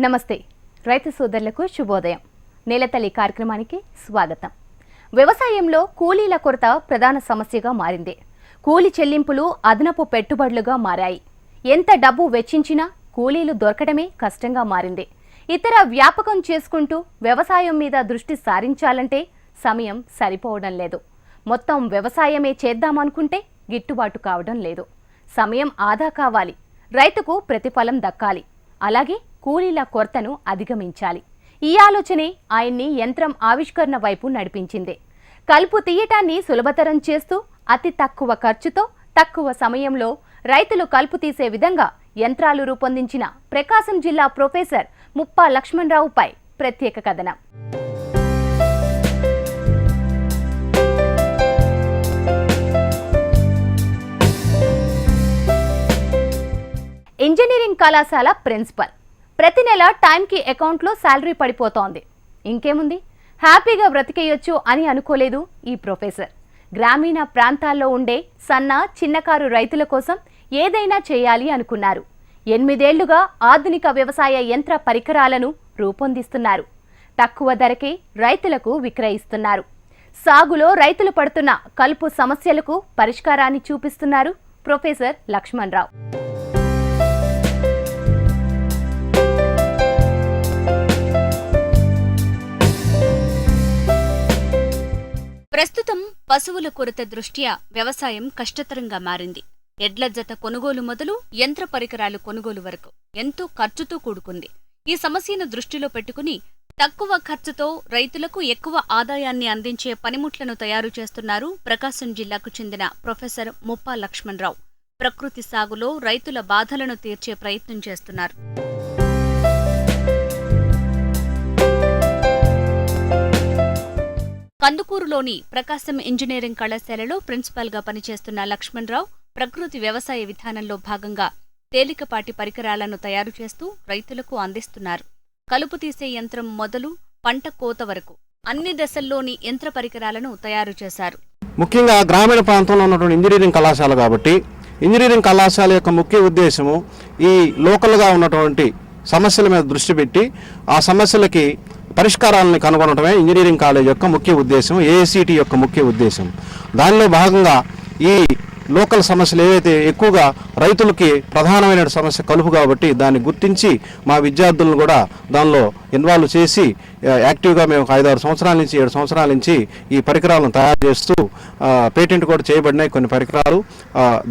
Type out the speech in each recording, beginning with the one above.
నమస్తే. రైతు సోదరులకు శుభోదయం. నేలతల్లి కార్యక్రమానికి స్వాగతం. వ్యవసాయంలో కూలీల కొరత ప్రధాన సమస్యగా మారింది. కూలి చెల్లింపులు అదనపు పెట్టుబడులుగా మారాయి. ఎంత డబ్బు వెచ్చించినా కూలీలు దొరకడమే కష్టంగా మారింది. ఇతర వ్యాపకం చేసుకుంటూ వ్యవసాయం మీద దృష్టి సారించాలంటే సమయం సరిపోవడం లేదు. మొత్తం వ్యవసాయమే చేద్దామనుకుంటే గిట్టుబాటు కావడం లేదు. సమయం ఆదా కావాలి. రైతుకు ప్రతిఫలం దక్కాలి. అలాగే కూలీల కొరతను అధిగమించాలి. ఈ ఆలోచనే ఆయన్ని యంత్రం ఆవిష్కరణ వైపు నడిపించింది. కలుపు తీయటాన్ని సులభతరం చేస్తూ అతి తక్కువ ఖర్చుతో తక్కువ సమయంలో రైతులు కలుపు తీసే విధంగా యంత్రాలు రూపొందించిన ప్రకాశం జిల్లా ప్రొఫెసర్ ముప్పా లక్ష్మణరావుపై ప్రత్యేక కథనం. ఇంజనీరింగ్ కళాశాల ప్రిన్సిపల్ ప్రతి నెల టైంకి అకౌంట్లో శాలరీ పడిపోతోంది. ఇంకేముంది? హ్యాపీగా బ్రతికేయొచ్చు అని అనుకోలేదు ఈ ప్రొఫెసర్. గ్రామీణ ప్రాంతాల్లో ఉండే సన్న చిన్నకారు రైతుల కోసం ఏదైనా చేయాలి అనుకున్నారు. ఎనిమిదేళ్ళుగా ఆధునిక వ్యవసాయ యంత్ర పరికరాలను రూపొందిస్తున్నారు. తక్కువ ధరకే రైతులకు విక్రయిస్తున్నారు. సాగులో రైతులు పడుతున్న కలుపు సమస్యలకు పరిష్కారాన్ని చూపిస్తున్నారు ప్రొఫెసర్ లక్ష్మణ్ ప్రస్తుతం పశువుల కొరత దృష్ట్యా వ్యవసాయం కష్టతరంగా మారింది. ఎడ్ల జత కొనుగోలు మొదలు యంత్ర పరికరాలు కొనుగోలు వరకు ఎంతో ఖర్చుతో కూడుకుంది. ఈ సమస్యను దృష్టిలో పెట్టుకుని తక్కువ ఖర్చుతో రైతులకు ఎక్కువ ఆదాయాన్ని అందించే పనిముట్లను తయారు చేస్తున్నారు ప్రకాశం జిల్లాకు చెందిన ప్రొఫెసర్ ముప్పా లక్ష్మణరావు. ప్రకృతి సాగులో రైతుల బాధలను తీర్చే ప్రయత్నం చేస్తున్నారు. కందుకూరులోని ప్రకాశం ఇంజనీరింగ్ కళాశాలలో ప్రిన్సిపాల్గా పనిచేస్తున్న లక్ష్మణరావు ప్రకృతి వ్యవసాయ విధానంలో భాగంగా తేలికపాటి పరికరాలను తయారు చేస్తూ రైతులకు అందిస్తున్నారు. కలుపు తీసే యంత్రం మొదలు పంట కోత వరకు అన్ని దశల్లోని యంత్ర పరికరాలను తయారు చేశారు. ముఖ్యంగా గ్రామీణ ప్రాంతంలో ఉన్నటువంటి ఇంజనీరింగ్ కళాశాల కాబట్టి ఇంజనీరింగ్ కళాశాల యొక్క ముఖ్య ఉద్దేశము ఈ లోకల్గా ఉన్నటువంటి సమస్యల మీద దృష్టి పెట్టి ఆ సమస్యలకి పరిష్కారాలను కనుగొనడమే ఇంజనీరింగ్ కాలేజ్ యొక్క ముఖ్య ఉద్దేశం ఏఐసిటి యొక్క ముఖ్య ఉద్దేశం. దానిలో భాగంగా ఈ లోకల్ సమస్యలు ఏవైతే ఎక్కువగా రైతులకి ప్రధానమైన సమస్య కలుపు కాబట్టి దాన్ని గుర్తించి మా విద్యార్థులను కూడా దానిలో ఇన్వాల్వ్ చేసి యాక్టివ్గా మేము ఒక ఐదారు సంవత్సరాల నుంచి ఏడు సంవత్సరాల నుంచి ఈ పరికరాలను తయారు చేస్తూ పేటెంట్ కూడా చేయబడినాయి కొన్ని పరికరాలు.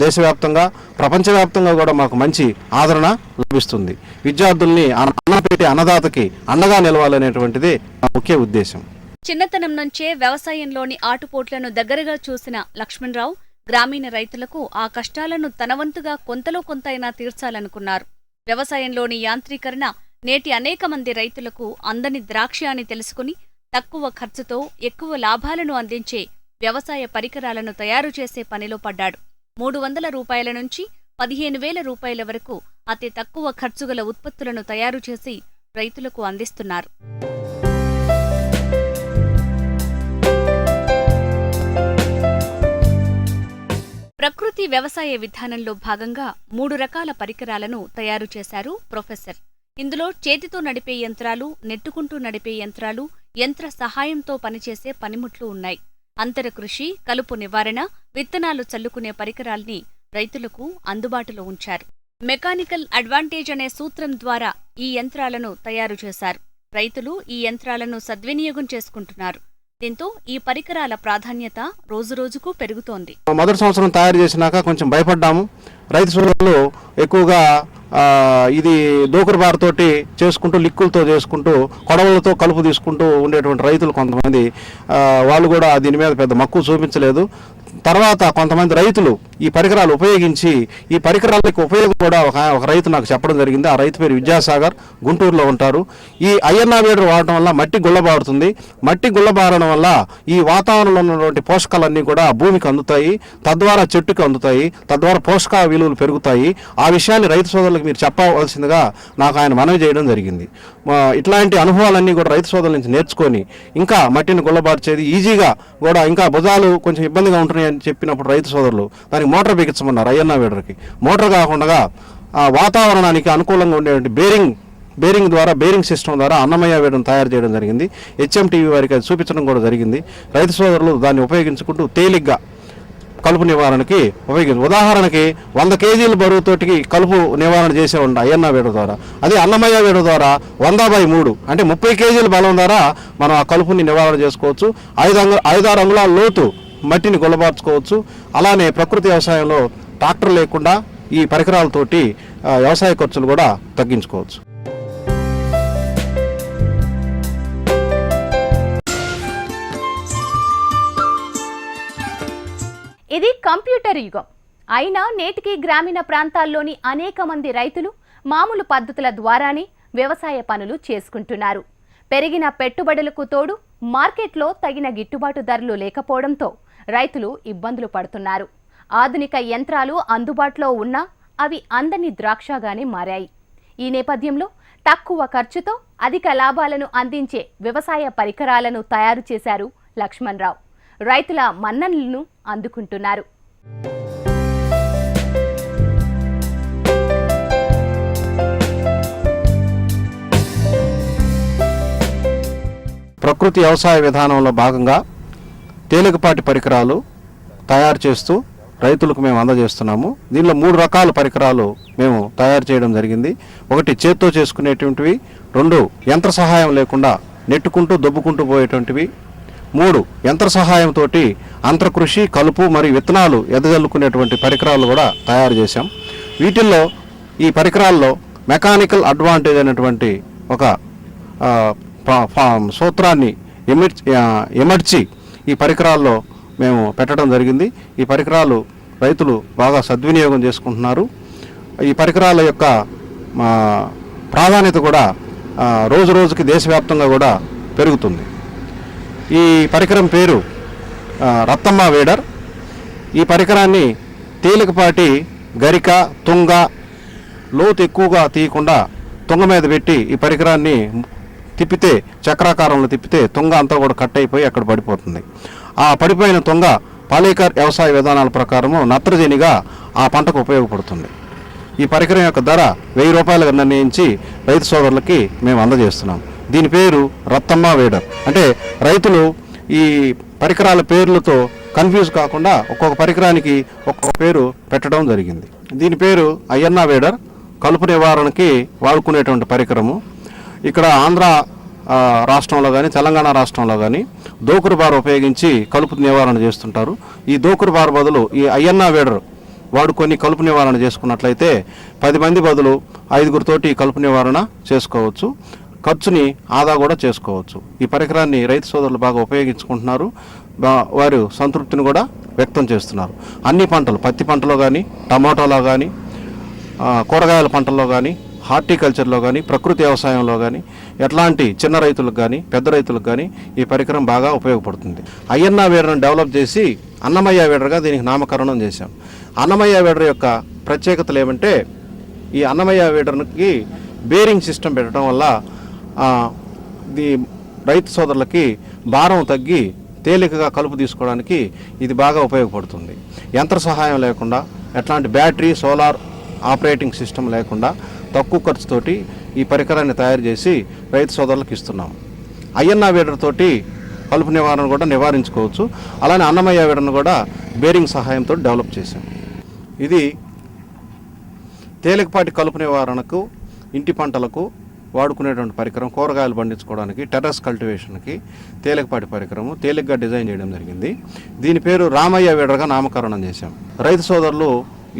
దేశవ్యాప్తంగా ప్రపంచవ్యాప్తంగా కూడా మాకు మంచి ఆదరణ లభిస్తుంది. విద్యార్థుల్ని అన్నపేటి అన్నదాతకి అండగా నిలవాలనేటువంటిది నా ముఖ్య ఉద్దేశం. చిన్నతనం నుంచే వ్యవసాయంలోని ఆటుపోట్లను దగ్గరగా చూసిన లక్ష్మణరావు గ్రామీణ రైతులకు ఆ కష్టాలను తనవంతుగా కొంతలో కొంతైనా తీర్చాలనుకున్నారు. వ్యవసాయంలోని యాంత్రీకరణ నేటి అనేక మంది రైతులకు అందని ద్రాక్ష అని తెలుసుకుని తక్కువ ఖర్చుతో ఎక్కువ లాభాలను అందించే వ్యవసాయ పరికరాలను తయారు చేసే పనిలో పడ్డాడు. మూడు వందల రూపాయల నుంచి పదిహేను వేల రూపాయల వరకు అతి తక్కువ ఖర్చుగల ఉత్పత్తులను తయారు చేసి రైతులకు అందిస్తున్నారు. ప్రకృతి వ్యవసాయ విధానంలో భాగంగా మూడు రకాల పరికరాలను తయారు చేశారు ప్రొఫెసర్. ఇందులో చేతితో నడిపే యంత్రాలు నెట్టుకుంటూ నడిపే యంత్రాలు యంత్ర సహాయంతో పనిచేసే పనిముట్లు ఉన్నాయి. అంతర కృషి కలుపు నివారణ విత్తనాలు చల్లుకునే పరికరాల్ని రైతులకు అందుబాటులో ఉంచారు. మెకానికల్ అడ్వాంటేజ్ అనే సూత్రం ద్వారా ఈ యంత్రాలను తయారు చేశారు. రైతులు ఈ యంత్రాలను సద్వినియోగం చేసుకుంటున్నారు. దీంతో ఈ పరికరాల ప్రాధాన్యత రోజురోజుకు పెరుగుతోంది. మొదటి సంవత్సరం తయారు చేసినాక కొంచెం భయపడ్డాము. రైతు సోదరులు ఎక్కువగా ఇది దూకుడుబారుతోటి చేసుకుంటూ లిక్కులతో చేసుకుంటూ కొడవలతో కలుపు తీసుకుంటూ ఉండేటువంటి రైతులు కొంతమంది. వాళ్ళు కూడా దీని మీద పెద్ద మక్కువ చూపించలేదు. తర్వాత కొంతమంది రైతులు ఈ పరికరాలు ఉపయోగించి ఈ పరికరాలకు ఉపయోగం కూడా ఒక ఒక రైతు నాకు చెప్పడం జరిగింది. ఆ రైతు పేరు విద్యాసాగర్. గుంటూరులో ఉంటారు. ఈ అయ్యన్న వేడరు వాడటం వల్ల మట్టి గుల్లబారుతుంది. మట్టి గుల్లబారడం వల్ల ఈ వాతావరణంలో ఉన్నటువంటి పోషకాలన్నీ కూడా భూమికి అందుతాయి. తద్వారా చెట్టుకి అందుతాయి. తద్వారా పోషక విలువలు పెరుగుతాయి. ఆ విషయాన్ని రైతు సోదరులకు మీరు చెప్పవలసిందిగా నాకు ఆయన మనవి చేయడం జరిగింది. ఇట్లాంటి అనుభవాలన్నీ కూడా రైతు సోదరుల నుంచి నేర్చుకొని ఇంకా మట్టిని గుల్లబార్చేది ఈజీగా కూడా ఇంకా భుజాలు కొంచెం ఇబ్బందిగా ఉంటున్నాయని చెప్పినప్పుడు రైతు సోదరులు దానికి మోటార్ బిగించమన్నారు అయ్యన్న వేడర్కి. మోటార్ కాకుండా ఆ వాతావరణానికి అనుకూలంగా ఉండేటువంటి బేరింగ్ బేరింగ్ ద్వారా బేరింగ్ సిస్టమ్ ద్వారా అన్నమయ్య వేయడం తయారు చేయడం జరిగింది. హెచ్ఎం టీవీ వారికి అది చూపించడం కూడా జరిగింది. రైతు సోదరులు దాన్ని ఉపయోగించుకుంటూ తేలిగ్గా కలుపు నివారణకి ఉపయోగించు ఉదాహరణకి వంద కేజీల బరువుతోటికి కలుపు నివారణ చేసే ఉండ అయ్యన్న వేడు ద్వారా. అదే అన్నమయ్య వేడు ద్వారా వంద బై మూడు. అంటే ముప్పై కేజీల బలం ద్వారా మనం ఆ కలుపుని నివారణ చేసుకోవచ్చు. ఐదు అంగు ఐదారు అంగుళాల లోతు మట్టిని గొల్లబార్చుకోవచ్చు. అలానే ప్రకృతి వ్యవసాయంలో ట్రాక్టర్ లేకుండా ఈ పరికరాలతోటి వ్యవసాయ ఖర్చులు కూడా తగ్గించుకోవచ్చు. ఇది కంప్యూటర్ యుగం. అయినా నేటికి గ్రామీణ ప్రాంతాల్లోని అనేక మంది రైతులు మామూలు పద్ధతుల ద్వారానే వ్యవసాయ పనులు చేసుకుంటున్నారు. పెరిగిన పెట్టుబడులకు తోడు మార్కెట్లో తగిన గిట్టుబాటు ధరలు లేకపోవడంతో రైతులు ఇబ్బందులు పడుతున్నారు. ఆధునిక యంత్రాలు అందుబాటులో ఉన్నా అవి అందని ద్రాక్షగానే మారాయి. ఈ నేపథ్యంలో తక్కువ ఖర్చుతో అధిక లాభాలను అందించే వ్యవసాయ పరికరాలను తయారు చేశారు లక్ష్మణ్ రావు రైతుల మన్ననలను అందుకుంటున్నారు. ప్రకృతి వ్యవసాయ విధానంలో భాగంగా తేలికపాటి పరికరాలు తయారు చేస్తూ రైతులకు మేము అందజేస్తున్నాము. దీనిలో మూడు రకాల పరికరాలు మేము తయారు చేయడం జరిగింది. ఒకటి చేత్తో చేసుకునేటువంటివి రెండు యంత్ర సహాయం లేకుండా నెట్టుకుంటూ దొబ్బుకుంటూ పోయేటువంటివి మూడు యంత్ర సహాయంతో అంతర్కృషి కలుపు మరియు విత్తనాలు ఎదగల్లుకునేటువంటి పరికరాలు కూడా తయారు చేశాం. వీటిల్లో ఈ పరికరాల్లో మెకానికల్ అడ్వాంటేజ్ అనేటువంటి ఒక సూత్రాన్ని ఎమిర్చి ఎమర్చి ఈ పరికరాల్లో మేము పెట్టడం జరిగింది. ఈ పరికరాలు రైతులు బాగా సద్వినియోగం చేసుకుంటున్నారు. ఈ పరికరాల యొక్క ప్రాధాన్యత కూడా రోజు రోజుకి దేశవ్యాప్తంగా కూడా పెరుగుతుంది. ఈ పరికరం పేరు రత్తమ్మ వేడర్. ఈ పరికరాన్ని తేలికపాటి గరిక తుంగ లోతు ఎక్కువగా తీయకుండా తుంగ మీద పెట్టి ఈ పరికరాన్ని తిప్పితే చక్రాకారంలో తిప్పితే తుంగ అంతా కూడా కట్ అయిపోయి అక్కడ పడిపోతుంది. ఆ పడిపోయిన తుంగ పాలేకర్ వ్యవసాయ విధానాల ప్రకారము నత్రజనిగా ఆ పంటకు ఉపయోగపడుతుంది. ఈ పరికరం యొక్క ధర వెయ్యి రూపాయలుగా నిర్ణయించి రైతు సోదరులకి మేము అందజేస్తున్నాం. దీని పేరు రత్తమ్మ వేడర్. అంటే రైతులు ఈ పరికరాల పేర్లతో కన్ఫ్యూజ్ కాకుండా ఒక్కొక్క పరికరానికి ఒక్కొక్క పేరు పెట్టడం జరిగింది. దీని పేరు అయ్యన్న వేడర్. కలుపు నివారణకి వాడుకునేటువంటి పరికరము. ఇక్కడ ఆంధ్ర రాష్ట్రంలో కానీ తెలంగాణ రాష్ట్రంలో కానీ దోకురు బార్ ఉపయోగించి కలుపు నివారణ చేస్తుంటారు. ఈ దోకురు బార్ బదులు ఈ అయ్యన్న వేడర్ వాడుకొని కలుపు నివారణ చేసుకున్నట్లయితే పది మంది బదులు ఐదుగురితోటి కలుపు నివారణ చేసుకోవచ్చు. ఖర్చుని ఆదా కూడా చేసుకోవచ్చు. ఈ పరికరాన్ని రైతు సోదరులు బాగా ఉపయోగించుకుంటున్నారు. వారు సంతృప్తిని కూడా వ్యక్తం చేస్తున్నారు. అన్ని పంటలు పత్తి పంటలో కానీ టమాటోలో కానీ కూరగాయల పంటల్లో కానీ హార్టికల్చర్లో కానీ ప్రకృతి వ్యవసాయంలో కానీ ఎట్లాంటి చిన్న రైతులకు కానీ పెద్ద రైతులకు కానీ ఈ పరికరం బాగా ఉపయోగపడుతుంది. అయ్యన్న వేడను డెవలప్ చేసి అన్నమయ్య వేడర్గా దీనికి నామకరణం చేశాం. అన్నమయ్య వేడర్ యొక్క ప్రత్యేకతలు ఏమంటే ఈ అన్నమయ్య వేడర్కి బేరింగ్ సిస్టమ్ పెట్టడం వల్ల రైతు సోదరులకి భారం తగ్గి తేలికగా కలుపు తీసుకోవడానికి ఇది బాగా ఉపయోగపడుతుంది. యంత్ర సహాయం లేకుండా ఎట్లాంటి బ్యాటరీ సోలార్ ఆపరేటింగ్ సిస్టమ్ లేకుండా తక్కువ ఖర్చుతోటి ఈ పరికరాన్ని తయారు చేసి రైతు సోదరులకు ఇస్తున్నాం. అయ్యన్న వీడర్తోటి కలుపు నివారణ కూడా నివారించుకోవచ్చు. అలానే అన్నమయ్య వీడను కూడా బేరింగ్ సహాయంతో డెవలప్ చేశాం. ఇది తేలికపాటి కలుపు నివారణకు ఇంటి పంటలకు వాడుకునేటువంటి పరికరం కూరగాయలు పండించుకోవడానికి టెర్రస్ కల్టివేషన్కి తేలికపాటి పరికరము తేలిగ్గా డిజైన్ చేయడం జరిగింది. దీని పేరు రామయ్య వీడర్గా నామకరణం చేశాం. రైతు సోదరులు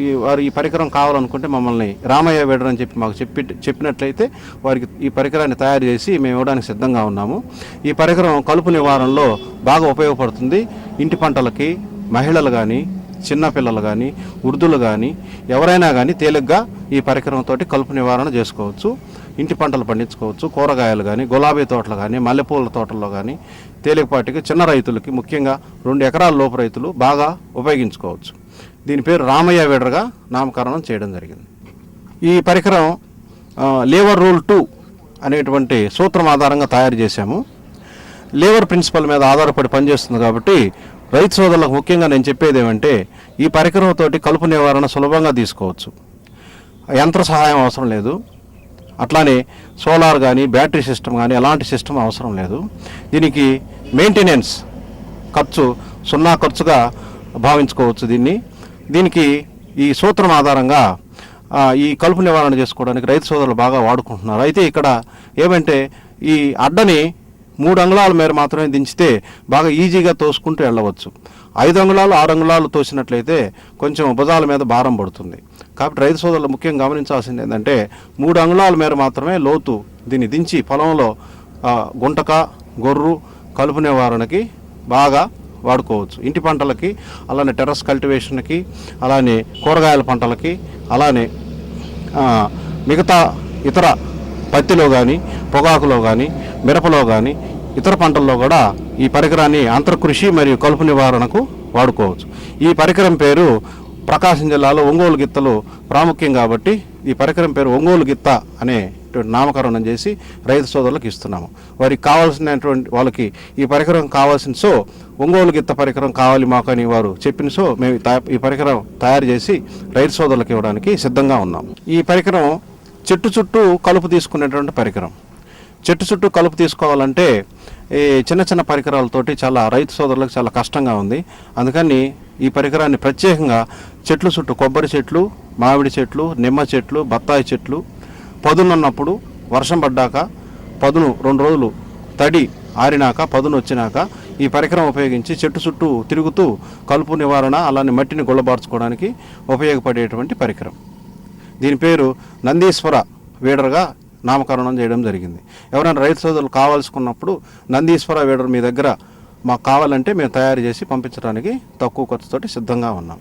ఈ వారు ఈ పరికరం కావాలనుకుంటే మమ్మల్ని రామయ్య వేడర్ అని చెప్పి మాకు చెప్పి చెప్పినట్లయితే వారికి ఈ పరికరాన్ని తయారు చేసి మేము ఇవ్వడానికి సిద్ధంగా ఉన్నాము. ఈ పరికరం కలుపు నివారణలో బాగా ఉపయోగపడుతుంది. ఇంటి పంటలకి మహిళలు కానీ చిన్నపిల్లలు కానీ వృద్ధులు కానీ ఎవరైనా కానీ తేలిగ్గా ఈ పరికరంతో కలుపు నివారణ చేసుకోవచ్చు. ఇంటి పంటలు పండించుకోవచ్చు. కూరగాయలు కానీ గులాబీ తోటలు కానీ మల్లెపూల తోటల్లో కానీ తేలికపాటికి చిన్న రైతులకి ముఖ్యంగా రెండు ఎకరాల లోపు రైతులు బాగా ఉపయోగించుకోవచ్చు. దీని పేరు రామయ్య వేడర్గా నామకరణం చేయడం జరిగింది. ఈ పరికరం లేవర్ రూల్ టూ అనేటువంటి సూత్రం ఆధారంగా తయారు చేశాము. లేబర్ ప్రిన్సిపల్ మీద ఆధారపడి పనిచేస్తుంది కాబట్టి రైతు సోదరులకు ముఖ్యంగా నేను చెప్పేది ఏమంటే ఈ పరికరంతో కలుపు నివారణ సులభంగా తీసుకోవచ్చు. యంత్ర సహాయం అవసరం లేదు. అట్లానే సోలార్ కానీ బ్యాటరీ సిస్టమ్ కానీ ఎలాంటి సిస్టమ్ అవసరం లేదు. దీనికి మెయింటెనెన్స్ ఖర్చు సున్నా ఖర్చుగా భావించుకోవచ్చు దీన్ని. దీనికి ఈ సూత్రం ఆధారంగా ఈ కలుపు నివారణ చేసుకోవడానికి రైతు సోదరులు బాగా వాడుకుంటున్నారు. అయితే ఇక్కడ ఏమంటే ఈ అడ్డని మూడు అంగుళాల మేర మాత్రమే దించితే బాగా ఈజీగా తోసుకుంటూ వెళ్ళవచ్చు. ఐదు అంగుళాలు ఆరు అంగుళాలు తోసినట్లయితే కొంచెం భుజాల మీద భారం పడుతుంది. కాబట్టి రైతు సోదరులు ముఖ్యంగా గమనించాల్సింది ఏంటంటే మూడు అంగుళాల మేర మాత్రమే లోతు దీన్ని దించి పొలంలో గుంటక గొర్రు కలుపు నివారణకి బాగా వాడుకోవచ్చు. ఇంటి పంటలకి అలానే టెర్రస్ కల్టివేషన్కి అలానే కూరగాయల పంటలకి అలానే మిగతా ఇతర పత్తిలో కానీ పొగాకులో కానీ మిరపలో కానీ ఇతర పంటల్లో కూడా ఈ పరికరాన్ని అంతర్కృషి మరియు కలుపు నివారణకు వాడుకోవచ్చు. ఈ పరికరం పేరు ప్రకాశం జిల్లాలో ఒంగోలు గిత్తలు ప్రాముఖ్యం కాబట్టి ఈ పరికరం పేరు ఒంగోలు గిత్త అనే నామకరణం చేసి రైతు సోదరులకు ఇస్తున్నాము. వారికి కావాల్సినటువంటి వాళ్ళకి ఈ పరికరం కావాల్సిన సో ఒంగోలు గిత్త పరికరం కావాలి మాకు అని వారు చెప్పిన సో మేము ఈ పరికరం తయారు చేసి రైతు సోదరులకు ఇవ్వడానికి సిద్ధంగా ఉన్నాం ఈ పరికరం చెట్టు చుట్టూ కలుపు తీసుకునేటువంటి పరికరం. చెట్టు చుట్టూ కలుపు తీసుకోవాలంటే ఈ చిన్న చిన్న పరికరాలతోటి చాలా రైతు సోదరులకు చాలా కష్టంగా ఉంది. అందుకని ఈ పరికరాన్ని ప్రత్యేకంగా చెట్లు చుట్టూ కొబ్బరి చెట్లు మామిడి చెట్లు నిమ్మ చెట్లు బత్తాయి చెట్లు పదునున్నప్పుడు వర్షం పడ్డాక పదును రెండు రోజులు తడి ఆరినాక పదును వచ్చినాక ఈ పరికరం ఉపయోగించి చెట్టు చుట్టూ తిరుగుతూ కలుపు నివారణ అలానే మట్టిని గుల్లబార్చుకోవడానికి ఉపయోగపడేటువంటి పరికరం. దీని పేరు నందీశ్వర వీడర్గా నామకరణం చేయడం జరిగింది. ఎవరైనా రైతు సోదరులు కావాల్సుకున్నప్పుడు నందీశ్వర వేడర్ మీ దగ్గర మాకు కావాలంటే మేము తయారు చేసి పంపించడానికి తక్కువ ఖర్చుతోటి సిద్ధంగా ఉన్నాం.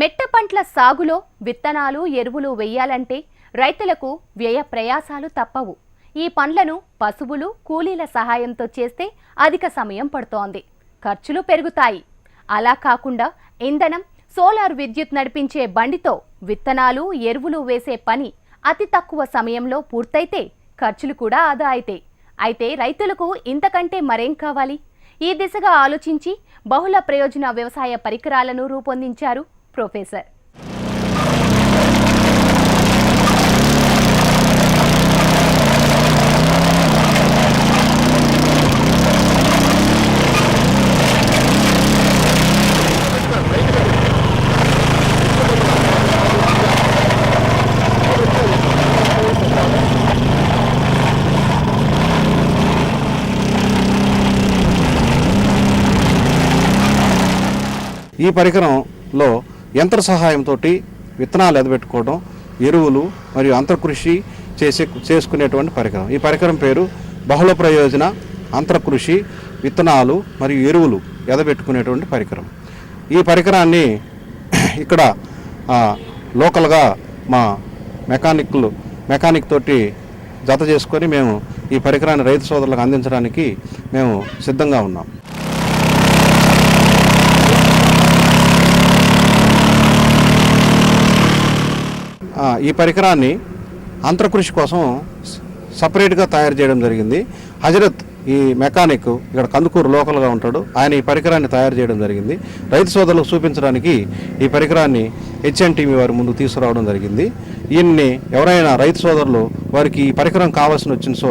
మెట్ట పంటల సాగులో విత్తనాలు ఎరువులు వెయ్యాలంటే రైతులకు వ్యయ ప్రయాసాలు తప్పవు. ఈ పండ్లను పశువులు కూలీల సహాయంతో చేస్తే అధిక సమయం పడుతోంది. ఖర్చులు పెరుగుతాయి. అలా కాకుండా ఇంధనం సోలార్ విద్యుత్ నడిపించే బండితో విత్తనాలు ఎరువులు వేసే పని అతి తక్కువ సమయంలో పూర్తయితే ఖర్చులు కూడా ఆదా అవుతాయి అయితే రైతులకు ఇంతకంటే మరేం కావాలి? ఈ దిశగా ఆలోచించి బహుళ ప్రయోజన వ్యవసాయ పరికరాలను రూపొందించారు ప్రొఫెసర్. ఈ పరికరంలో యంత్ర సహాయంతో విత్తనాలు ఎదబెట్టుకోవడం ఎరువులు మరియు అంతర్కృషి చేసే చేసుకునేటువంటి పరికరం. ఈ పరికరం పేరు బహుళ ప్రయోజన అంతర్కృషి విత్తనాలు మరియు ఎరువులు ఎదబెట్టుకునేటువంటి పరికరం. ఈ పరికరాన్ని ఇక్కడ లోకల్గా మా మెకానిక్లు మెకానిక్ తోటి జత చేసుకొని మేము ఈ పరికరాన్ని రైతు సోదరులకు అందించడానికి మేము సిద్ధంగా ఉన్నాం. ఈ పరికరాన్ని అంతర్కృషి కోసం సపరేట్గా తయారు చేయడం జరిగింది. హజరత్ ఈ మెకానిక్ ఇక్కడ కందుకూరు లోకల్గా ఉంటాడు. ఆయన ఈ పరికరాన్ని తయారు చేయడం జరిగింది. రైతు సోదరులకు చూపించడానికి ఈ పరికరాన్ని హెచ్ఎన్టీవీ వారి ముందు తీసుకురావడం జరిగింది. ఈయన్ని ఎవరైనా రైతు సోదరులు వారికి ఈ పరికరం కావాల్సిన వచ్చిన సో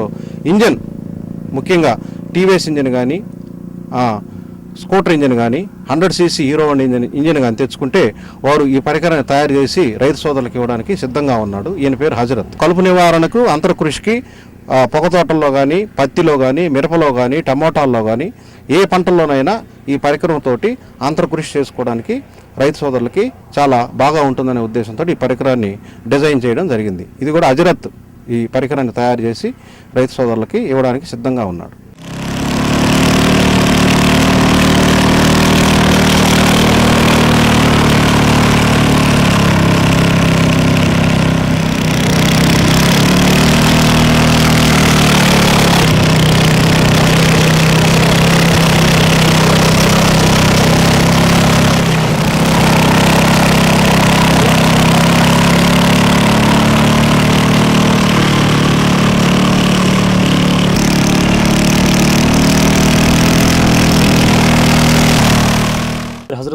ఇంజన్ ముఖ్యంగా టీవీఎస్ ఇంజన్ కానీ స్కూటర్ ఇంజిన్ కానీ hundred CC Hero one engine engine కానీ తెచ్చుకుంటే వారు ఈ పరికరాన్ని తయారు చేసి రైతు సోదరులకు ఇవ్వడానికి సిద్ధంగా ఉన్నాడు. ఈయన పేరు హజరత్. కలుపు నివారణకు అంతర కృషికి పొగ తోటల్లో కానీ పత్తిలో కానీ మిరపలో కానీ టమోటాల్లో కానీ ఏ పంటల్లోనైనా ఈ పరికరంతో అంతర్కృషి చేసుకోవడానికి రైతు సోదరులకి చాలా బాగా ఉంటుందనే ఉద్దేశంతో ఈ పరికరాన్ని డిజైన్ చేయడం జరిగింది. ఇది కూడా అజరత్ ఈ పరికరాన్ని తయారు చేసి రైతు సోదరులకి ఇవ్వడానికి సిద్ధంగా ఉన్నాడు.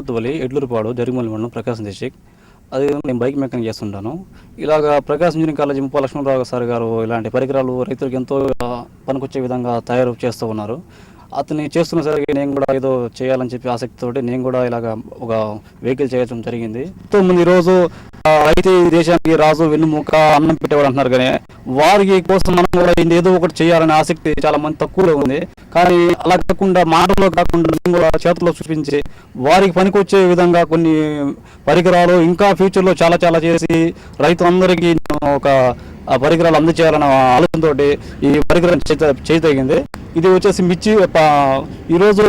హజరత్ వలి ఎడ్లూరుపాడు జరిమల్ మండలం ప్రకాశం డిస్టిక్ అది నేను బైక్ మెకానిక్ చేస్తుంటాను. ఇలాగ ప్రకాశం ఇంజనీరింగ్ కాలేజ్ ముప్ప లక్ష్మణరావు సార్ గారు ఇలాంటి పరికరాలు రైతులకు ఎంతో పనికొచ్చే విధంగా తయారు చేస్తూ ఉన్నారు. అతని చేస్తున్న సరికి నేను కూడా ఏదో చేయాలని చెప్పి ఆసక్తితోటి నేను కూడా ఇలాగ ఒక వెహికల్ చేయడం జరిగింది. ఎంతో ముందు ఈరోజు అయితే రైతు ఈ దేశానికి రాజు వెన్నుముక అన్నం పెట్టేవాడు అంటున్నారు కానీ వారికి కోసం మనం కూడా ఏదో ఒకటి చేయాలనే ఆసక్తి చాలా మంది తక్కువలో ఉంది. కానీ అలా కాకుండా మాటల్లో కాకుండా నేను కూడా చేతుల్లో చూపించి వారికి పనికొచ్చే విధంగా కొన్ని పరికరాలు ఇంకా ఫ్యూచర్లో చాలా చాలా చేసి రైతు అందరికీ నేను ఒక పరికరాలు అందజేయాలన్న ఆలోచనతో ఈ పరికరం చేత- చేయతగింది ఇది వచ్చేసి మిర్చి ఈరోజు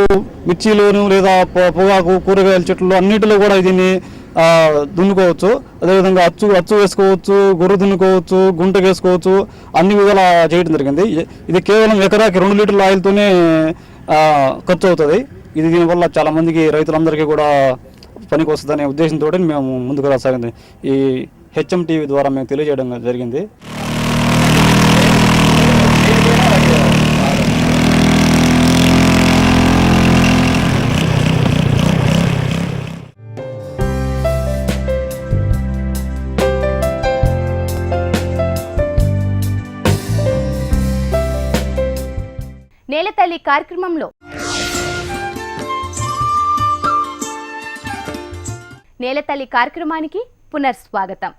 మిర్చిలోను లేదా పొగాకు కూరగాయల చెట్లు అన్నిటిలో కూడా దీన్ని దున్నుకోవచ్చు. అదేవిధంగా అచ్చు అచ్చు వేసుకోవచ్చు గొర్రె దున్నుకోవచ్చు గుంట వేసుకోవచ్చు అన్ని విధాల చేయడం జరిగింది. ఇది కేవలం ఎకరాకి రెండు లీటర్ల ఆయిల్తోనే ఖర్చు అవుతుంది ఇది దీనివల్ల చాలామందికి రైతులందరికీ కూడా పనికి వస్తుందనే ఉద్దేశంతో మేము ముందుకు రాసాగింది. ఈ హెచ్ఎం టీవీ ద్వారా మేము తెలియజేయడం జరిగింది. నేలతల్లి కార్యక్రమంలో నేలతల్లి కార్యక్రమానికి పునర్స్వాగతం.